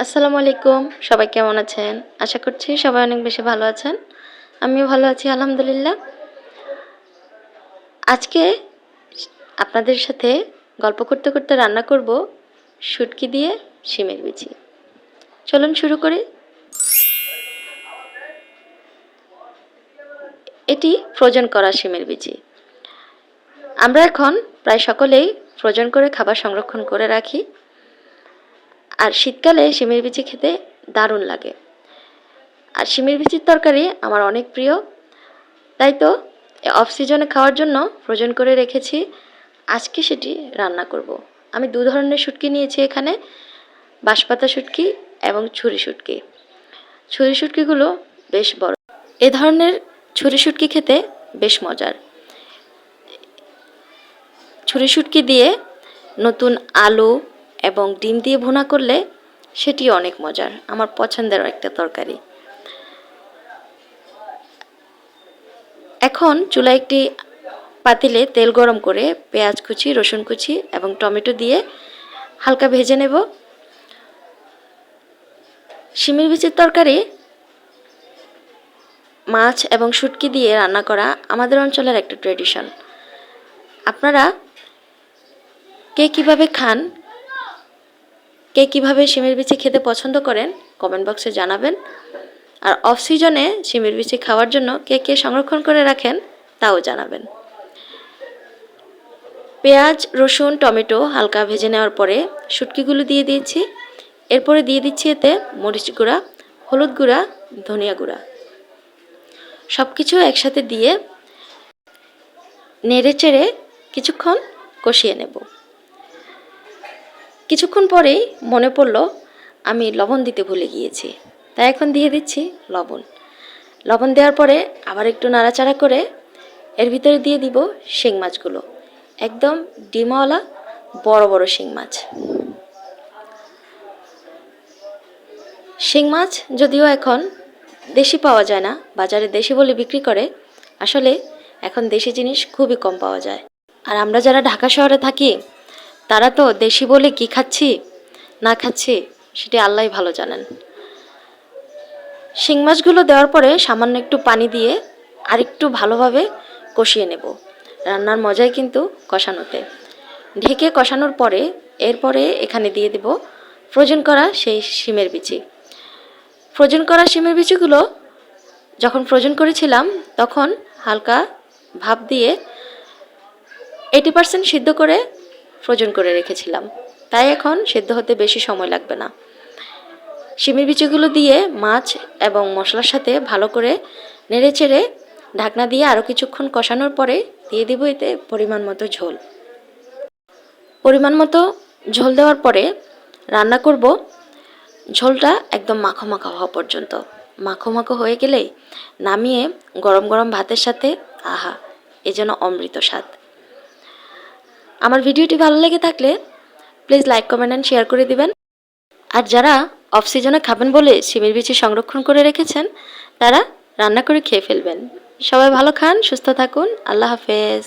আসসালামু আলাইকুম। সবাই কেমন আছেন? আশা করছি সবাই অনেক বেশি ভালো আছেন। আমিও ভালো আছি, আলহামদুলিল্লাহ। আজকে আপনাদের সাথে গল্প করতে করতে রান্না করব শুটকি দিয়ে শিমের বিচি। চলুন শুরু করি। এটি ফ্রোজেন করা শিমের বিচি। আমরা এখন প্রায় সকলেই ফ্রোজেন করে খাবার সংরক্ষণ করে রাখি। আর শীতকালে শিমের বিচি খেতে দারুণ লাগে। আর শিমের বিচির তরকারি আমার অনেক প্রিয়। তাই তো অফ সিজনে খাওয়ার জন্য ফ্রোজেন করে রেখেছি। আজকে সেটি রান্না করব। আমি দু ধরনের শুটকি নিয়েছি এখানে। বাঁশপাতা শুটকি এবং ছুরি শুটকি। ছুরি শুটকিগুলো বেশ বড়। এ ধরনের ছুরি শুটকি খেতে বেশ মজার। ছুরি শুটকি দিয়ে নতুন আলু এবং ডিম দিয়ে ভুনা করলে সেটি অনেক মজার। আমার পছন্দের একটা তরকারি। এখন চুলায় একটি পাতিলে তেল গরম করে পেঁয়াজ কুচি, রসুন কুচি এবং টমেটো দিয়ে হালকা ভেজে নেব। শিমির বিচির তরকারি, মাছ এবং শুটকি দিয়ে রান্না করা আমাদের অঞ্চলের একটা ট্রেডিশন আপনারা কে কীভাবে খান কে কীভাবে শিমের বিচি খেতে পছন্দ করেন কমেন্ট বক্সে জানাবেন। আর অফ সিজনে শিমের বিচি খাওয়ার জন্য কে কে সংরক্ষণ করে রাখেন, তাও জানাবেন। পেঁয়াজ, রসুন, টমেটো হালকা ভেজে নেওয়ার পরে শুটকিগুলো দিয়ে দিয়েছি। এরপরে দিয়ে দিচ্ছি এতে মরিচ গুঁড়া, হলুদ গুঁড়া, ধনিয়া গুঁড়া। সব কিছু একসাথে দিয়ে নেড়ে চেড়ে কিছুক্ষণ কষিয়ে নেব। কিছুক্ষণ পরেই মনে পড়ল, আমি লবণ দিতে ভুলে গিয়েছি। তাই এখন দিয়ে দিচ্ছি লবণ। লবণ দেওয়ার পরে আবার একটু নাড়াচাড়া করে এর ভিতরে দিয়ে দিব শিং মাছগুলো। একদম ডিমওয়ালা বড় বড় শিং মাছ। শিং মাছ যদিও এখন দেশি পাওয়া যায় না, বাজারে দেশি বলে বিক্রি করে, আসলে এখন দেশি জিনিস খুবই কম পাওয়া যায়। আর আমরা যারা ঢাকা শহরে থাকি তারা তো দেশি বলে কি খাচ্ছি? না খাচ্ছি, সেটি আল্লাহ ভালো জানেন। শিং মাছগুলো দেওয়ার পরে সামান্য একটু পানি দিয়ে আর একটু ভালোভাবে কষিয়ে নেব। রান্নার মজাই কিন্তু কষানোতে। ঢেকে কষানোর পরে এরপরে এখানে দিয়ে দেব ফ্রোজেন করা সেই শিমের বিচি। ফ্রোজেন করা শিমের বিচিগুলো যখন ফ্রোজেন করেছিলাম, তখন হালকা ভাপ দিয়ে এইটি পার্সেন্ট সিদ্ধ করে ফ্রোজেন করে রেখেছিলাম। তাই এখন সেদ্ধ হতে বেশি সময় লাগবে না। শিমের বিচিগুলো দিয়ে মাছ এবং মশলার সাথে ভালো করে নেড়ে চেড়ে ঢাকনা দিয়ে আরও কিছুক্ষণ কষানোর পরে দিয়ে দিব এতে পরিমাণ মতো ঝোল। পরিমাণ মতো ঝোল দেওয়ার পরে রান্না করব ঝোলটা একদম মাখো মাখো হওয়া পর্যন্ত। মাখো মাখো হয়ে গেলেই নামিয়ে গরম গরম ভাতের সাথে, আহা, এ যেন অমৃত স্বাদ। আমার ভিডিওটি ভালো লেগে থাকলে please like, comment and share করে দিবেন। আর যারা অফ সিজনে খাবেন বলে শিমের বিচি সংরক্ষণ করে রেখেছেন, তারা রান্না করে খেয়ে ফেলবেন। সবাই ভালো খান, সুস্থ থাকুন। আল্লাহ হাফেজ।